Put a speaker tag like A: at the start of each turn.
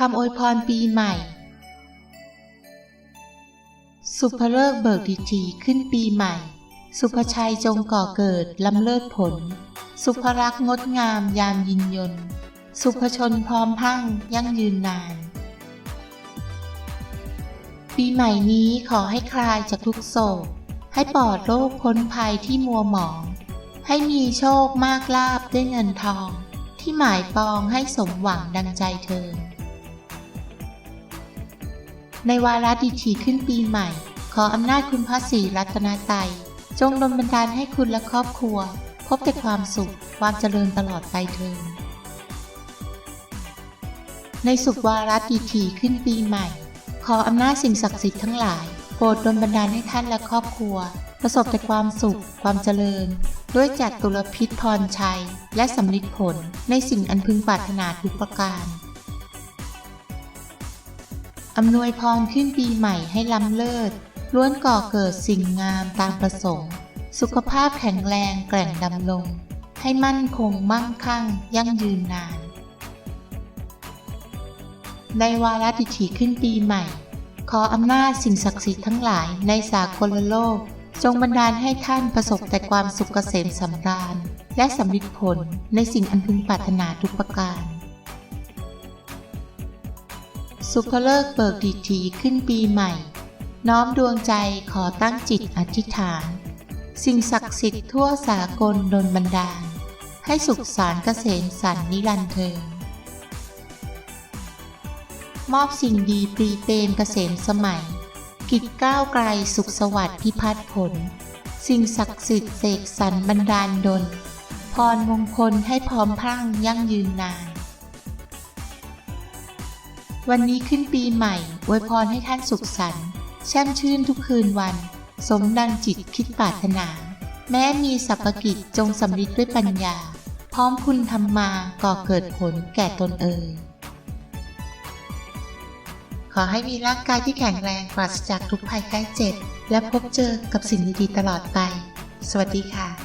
A: คำอวยพรปีใหม่ สุภเลิกเบิกดีทีขึ้นปีใหม่ สุภชัยจงก่อเกิดล้ำเลิศผล สุภรักษ์งดงามยามยินยนสุภชนพร้อมพั่งยั่งยืนนาน ปีใหม่นี้ขอให้คลายจากทุกโศก ให้ปลอดโรคพ้นภัยที่มัวหมอง ให้มีโชคมากลาบด้วยเงินทอง ที่หมายปองให้สมหวังดังใจเธอ ในวาระดีถีขึ้นปีใหม่ ขออำนาจคุณพระศรีรัตนตรัยจงดลบันดาลให้คุณและครอบครัว พบแต่ความสุขความเจริญตลอดไปเทินในสุขวาระดีถีขึ้นปีใหม่ ขออำนาจสิ่งศักดิ์สิทธิ์ทั้งหลาย โปรดดลบันดาลให้ท่านและครอบครัว ประสบแต่ความสุขความเจริญ ด้วยจัดตุลพิษพรชัย และสำลิดผลในสิ่งอันพึงปรารถนาทุกประการ อำนวยพรขึ้นปีใหม่ให้ล้ำเลิศ ล้วนก่อเกิดสิ่งงามตามประสงค์ สุขภาพแข็งแรงแกร่งดำรงให้มั่นคงมั่งคั่ง ยั่งยืนนาน ในวาระดิถีขึ้นปีใหม่ ขออำนาจสิ่งศักดิ์สิทธิ์ทั้งหลายในสากลโลก จงบันดาลให้ท่านประสบแต่ความสุขเกษมสำราญ และสำลิดผลในสิ่งอันพึงปรารถนาทุกประการ สุภเลิกเบิกดีทีขึ้นปีใหม่ น้อมดวงใจขอตั้งจิตอธิษฐาน สิ่งศักดิ์สิทธิ์ทั่วสากลดลบันดาล ให้สุขสารเกษมสันนิรันเทินมอบสิ่งดีปรีเปรมเกษมสมัย กิจก้าวไกลสุขสวัสดิ์พิพัฒน์ผล สิ่งศักดิ์สิทธิ์เสกสรรบันดาลดลพรมงคลให้พร้อมพรั่งยั่งยืนนาน วันนี้ขึ้นปีใหม่อวยพรให้ท่านสุขสันต์แช่มชื่นทุกคืนวัน สมดังจิตคิดปรารถนา แม้มีสัพพกิจจงสำลิดด้วยปัญญา พร้อมคุณทำมาก่อเกิดผลแก่ตนเอ่ยขอให้มีร่างกายที่แข็งแรงปราศจากทุกภัยไข้เจ็บ และพบเจอกับสิ่งดีๆตลอดไป สวัสดีค่ะ